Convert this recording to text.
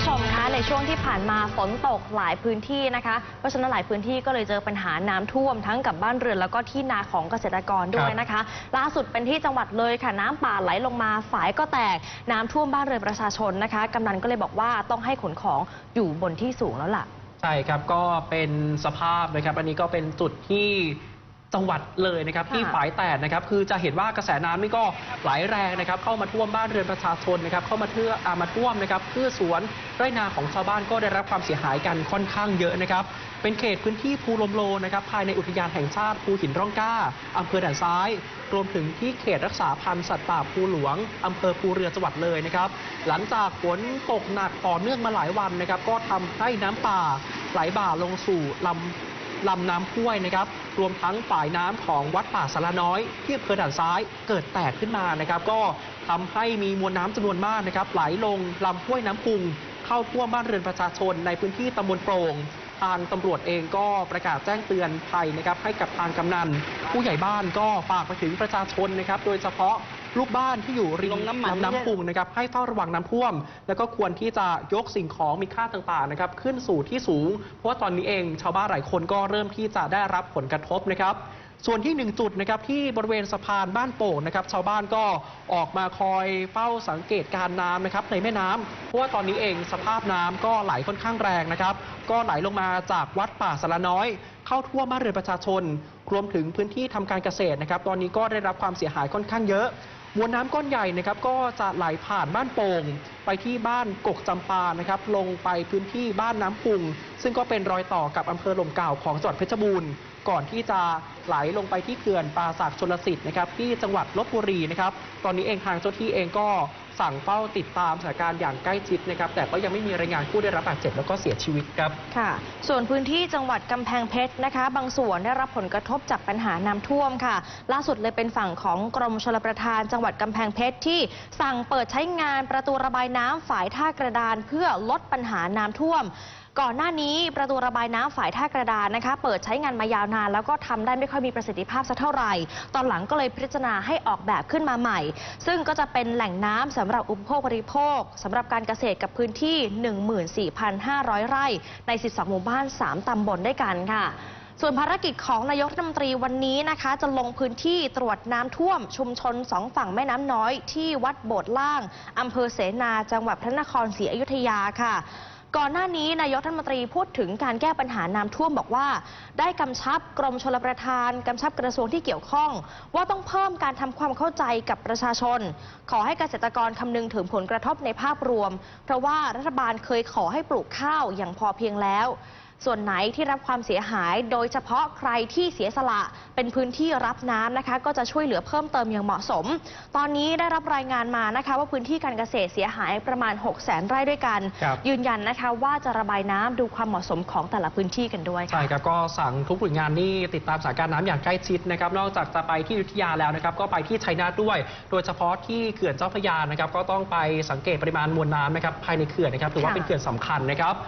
ผู้ชมคะในช่วงที่ผ่านมาฝนตกหลายพื้นที่นะคะ เพราะฉะนั้นหลายพื้นที่ก็เลยเจอปัญหาน้ำท่วมทั้งกับบ้านเรือนแล้วก็ที่นาของเกษตรกรด้วยนะคะ ล่าสุดเป็นที่จังหวัดเลยค่ะน้ำป่าไหลลงมาฝายก็แตกน้ำท่วมบ้านเรือนประชาชนนะคะกำนันก็เลยบอกว่าต้องให้ขนของอยู่บนที่สูงแล้วล่ะ ใช่ครับก็เป็นสภาพนะครับ อันนี้ก็เป็นจุดที่ จังหวัดเลยนะครับค่ะที่ฝายแตกนะครับคือจะเห็นว่ากระแสน้ำนี่ก็ไหลแรงนะครับเข้ามาท่วมบ้านเรือนประชาชนนะครับเข้ามาเทืออามาท่วมนะครับพืชสวนไร่นาของชาวบ้านก็ได้รับความเสียหายกันค่อนข้างเยอะนะครับเป็นเขตพื้นที่ภูลมโลนะครับภายในอุทยานแห่งชาติภูหินร่องกล้าอำเภอด่านซ้าย รวมถึงที่เขตรักษาพันธุ์สัตว์ป่าภูหลวงอำเภอภูเรือจังหวัดเลยนะครับหลังจากฝนตกหนักต่อเนื่องมาหลายวันนะครับก็ทำให้น้ำป่าไหลบ่าลงสู่ลำลำน้ำห้วยนะครับ รวมทั้งฝ่ายน้ำของวัดป่าสารน้อยที่อำเภอด่านซ้ายเกิดแตกขึ้นมานะครับ ก็ทำให้มีมวลน้ำจำนวนมากนะครับ ไหลลงลำห้วยน้ำพุง เข้าท่วมบ้านเรือนประชาชนในพื้นที่ตำบลโปร่งทางตำรวจเองก็ประกาศแจ้งเตือนภัยนะครับให้กับทางกำนัน ผู้ใหญ่บ้านก็ฝากไปถึงประชาชนนะครับ โดยเฉพาะ ลูกบ้านที่อยู่ริมลงน้ำมันลำน้ำพุงนะครับให้เฝ้าระวังน้ำท่วม แล้วก็ควรที่จะยกสิ่งของมีค่าต่างๆนะครับขึ้นสู่ที่สูง เพราะว่าตอนนี้เอง ชาวบ้านหลายคนก็เริ่มที่จะได้รับผลกระทบนะครับส่วนที่หนึ่งจุดนะครับที่บริเวณสะพานบ้านโป่งนะครับชาวบ้านก็ออกมาคอยเฝ้าสังเกตการณ์น้ำนะครับในแม่น้ำเพราะว่าตอนนี้เองสภาพน้ำก็ไหลค่อนข้างแรงนะครับ ก็ไหลลงมาจากวัดป่าสาระน้อย เข้าท่วมบ้านเรือนประชาชน รวมถึงพื้นที่ทำการเกษตรนะครับ ตอนนี้ก็ได้รับความเสียหายค่อนข้างเยอะ มวลน้ำก้อนใหญ่นะครับก็จะไหลผ่านบ้านโป่งไปที่บ้านกกจำปานะครับลงไปพื้นที่บ้านน้ำปุง ซึ่งก็เป็นรอยต่อกับอำเภอลมเก่าของจังหวัดเพชรบูรณ์ ก่อนที่จะไหลลงไปที่เขื่อนป่าสักชนลสิทธิ์นะครับที่จังหวัดลบบุรีนะครับ ตอนนี้เองทางเจ้าที่เองก็สั่งเฝ้าติดตามสถานการณ์อย่างใกล้ชิดนะครับ แต่ก็ยังไม่มีรายงานผู้ได้รับบาดเจ็บแล้วก็เสียชีวิตครับ ค่ะ ส่วนพื้นที่จังหวัดกำแพงเพชรนะคะ บางส่วนได้รับผลกระทบจากปัญหาน้ำท่วมค่ะ ล่าสุดเลยเป็นฝั่งของกรมชลประทาน จังหวัดกำแพงเพชรที่สั่งเปิดใช้งานประตูระบายน้ำฝายท่ากระดาน เพื่อลดปัญหาน้ำท่วม ก่อนหน้านี้ประตูระบายน้ำฝ่ายท่ากระดานนะคะ เปิดใช้งานมายาวนาน แล้วก็ทำได้ไม่ค่อยมีประสิทธิภาพสักเท่าไหร่ ตอนหลังก็เลยพิจารณาให้ออกแบบขึ้นมาใหม่ ซึ่งก็จะเป็นแหล่งน้ำสำหรับอุปโภคบริโภคสำหรับการเกษตรกับพื้นที่ 14,500 ไร่ใน 12 หมู่บ้าน 3ตำบลด้วยกันค่ะส่วนภารกิจของนายกรัฐมนตรีวันนี้นะคะ จะลงพื้นที่ตรวจน้ำท่วม ชุมชนสองฝั่งแม่น้ำน้อยที่วัดโบสถ์ล่างอำเภอเสนาจังหวัดพระนครศรีอยุธยาค่ะ ก่อนหน้านี้นายกรัฐมนตรีพูดถึงการแก้ปัญหาน้ำท่วมบอกว่า ได้กำชับกรมชลประทานกำชับกระทรวงที่เกี่ยวข้อง ว่าต้องเพิ่มการทำความเข้าใจกับประชาชน ขอให้เกษตรกรคำนึงถึงผลกระทบในภาพรวม เพราะว่ารัฐบาลเคยขอให้ปลูกข้าวอย่างพอเพียงแล้ว ส่วนไหนที่รับความเสียหาย โดยเฉพาะใครที่เสียสละเป็นพื้นที่รับน้ำนะคะ ก็จะช่วยเหลือเพิ่มเติมอย่างเหมาะสม ตอนนี้ได้รับรายงานมานะคะ ว่าพื้นที่การเกษตรเสียหายประมาณ 6 0 0 0 0 0ไร่ด้วยกันครับยืนยันนะคะว่าจะระบายน้ำดูความเหมาะสมของแต่ละพื้นที่กันด้วยค่ะใช่ครับก็สั่งทุกหน่วยงานนี่ติดตามสถานการณ์น้ำอย่างใกล้ชิดนะครับนอกจากจะไปที่อยุธยาแล้วนะครับก็ไปที่ชัยนาทด้วย โดยเฉพาะที่เขื่อนเจ้าพระยานะครับก็ต้องไปสังเกตปริมาณมวลน้ำนะครับภายในเขื่อนนะครับถือว่าค่ะเป็นเขื่อนสำคัญนะครับ